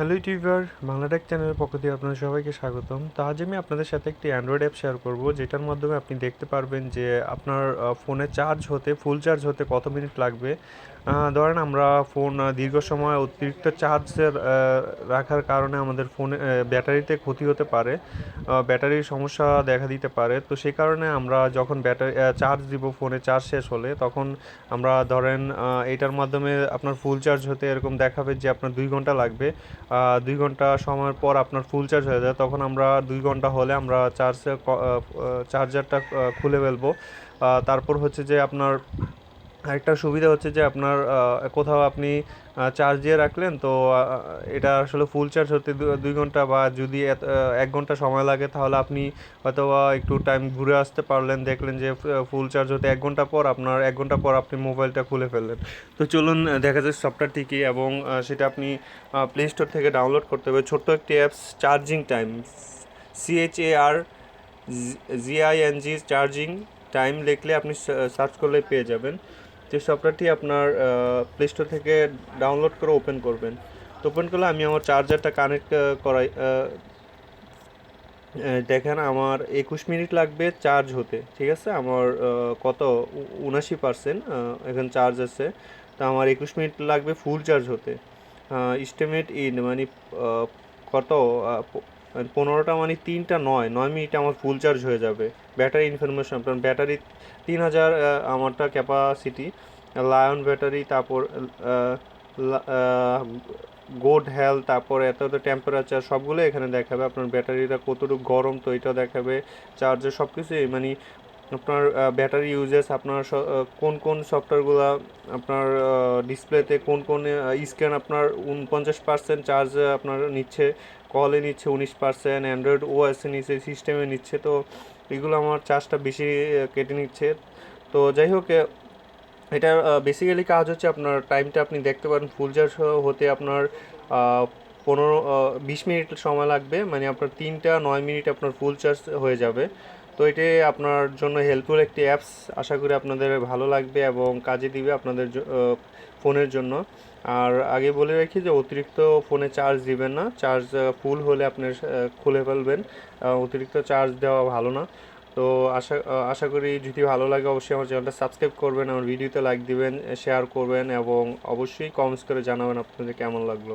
Hello YouTuber Bangla Tech চ্যানেলের পক্ষ থেকে আপনাদের সবাইকে স্বাগতম। তো আজ আমি আপনাদের সাথে একটি অ্যান্ড্রয়েড অ্যাপ শেয়ার করব, যেটার মাধ্যমে আপনি দেখতে পারবেন যে আপনার ফোনে চার্জ হতে ফুল চার্জ হতে কত মিনিট লাগবে। ধরেন আমরা ফোন দীর্ঘ সময় অতিরিক্ত চার্জের রাখার কারণে আমাদের ফোনে ব্যাটারিতে ক্ষতি হতে পারে ব্যাটারির সমস্যা দেখা দিতে পারে। তো সেই কারণে আমরা যখন ব্যাটারি চার্জ দিব ফোনে চার্জ শেষ হলে, তখন আমরা ধরেন এটার মাধ্যমে আপনার ফুল চার্জ হতে এরকম দেখাবে যে আপনার দুই ঘণ্টা লাগবে। দুই ঘণ্টা সময়ের পর আপনার ফুল চার্জ হয়ে যায়, তখন আমরা দুই ঘণ্টা হলে আমরা চার্জ চার্জারটা খুলে ফেলব। তারপর হচ্ছে যে আপনার আরেকটা সুবিধা হচ্ছে যে আপনার কোথাও আপনি চার্জ দিয়ে রাখলেন, তো এটা আসলে ফুল চার্জ হতে দুই ঘণ্টা বা যদি এক ঘণ্টা সময় লাগে, তাহলে আপনি হয়তো একটু টাইম ঘুরে আসতে পারলেন, দেখলেন যে ফুল চার্জ হতে এক ঘণ্টা পর আপনার, এক ঘণ্টা পর আপনি মোবাইলটা খুলে ফেললেন। তো চলুন দেখা যায় সফটওয়্যারটি কী এবং সেটা আপনি প্লে স্টোর থেকে ডাউনলোড করতে হবে। ছোট্ট একটি apps charging time C H A R G I N G charging time লিখলে আপনি সার্চ করলে পেয়ে যাবেন। যে সফটওয়্যারটি আপনার প্লে স্টোর থেকে ডাউনলোড করে ওপেন করবেন। তো ওপেন করলে আমি আমার চার্জারটা কানেক্ট করাই দেখেন আমার একুশ মিনিট লাগবে চার্জ হতে, ঠিক আছে? আমার কত? উনাশি পার্সেন্ট এখন চার্জ আছে। তা আমার একুশ মিনিট লাগবে ফুল চার্জ হতে। স্টেমেট ইন মানে কত? পনেরোটা মানে তিনটা নয় নয় মিনিটে আমার ফুল চার্জ হয়ে যাবে। ব্যাটারি ইনফরমেশন আপনার ব্যাটারি তিন হাজার আমারটা ক্যাপাসিটি লায়ন ব্যাটারি তারপর গোড হেলথ তারপর এত এত টেম্পারেচার সবগুলো এখানে দেখাবে। আপনার ব্যাটারিটা কতটুকু গরম, তো এটা দেখাবে। চার্জার সব কিছুই মানে আপনার ব্যাটারি ইউজেস আপনার কোন কোন সফটওয়্যারগুলো আপনার ডিসপ্লেতে কোন কোন স্ক্যান আপনার উনপঞ্চাশ পার্সেন্ট চার্জ আপনার নিচ্ছে কলে নিচ্ছে উনিশ পার্সেন্ট অ্যান্ড্রয়েড ওএসে নিচ্ছে সিস্টেমে নিচ্ছে, তো এগুলো আমার চার্জটা বেশি কেটে নিচ্ছে। তো যাই হোক এটা বেসিক্যালি কাজ হচ্ছে আপনার টাইমটা আপনি দেখতে পারেন ফুল চার্জ হতে আপনার পনেরো বিশ মিনিট সময় লাগবে মানে আপনার তিনটা, নয় মিনিট আপনার ফুল চার্জ হয়ে যাবে। তো এটি আপনার জন্য হেল্পফুল একটি অ্যাপস আশা করি আপনাদের ভালো লাগবে এবং কাজে দিবে আপনাদের ফোনের জন্য। আর আগে বলে রাখি যে অতিরিক্ত ফোনে চার্জ দিবেন না। চার্জ ফুল হলে আপনি খুলে ফেলবেন। অতিরিক্ত চার্জ দেওয়া ভালো না। তো আশা আশা করি যদি ভালো লাগে অবশ্যই আমার চ্যানেলটা সাবস্ক্রাইব করবেন, আমার ভিডিওতে লাইক দিবেন শেয়ার করবেন এবং অবশ্যই কমেন্টস করে জানাবেন আপনাদের কেমন লাগল।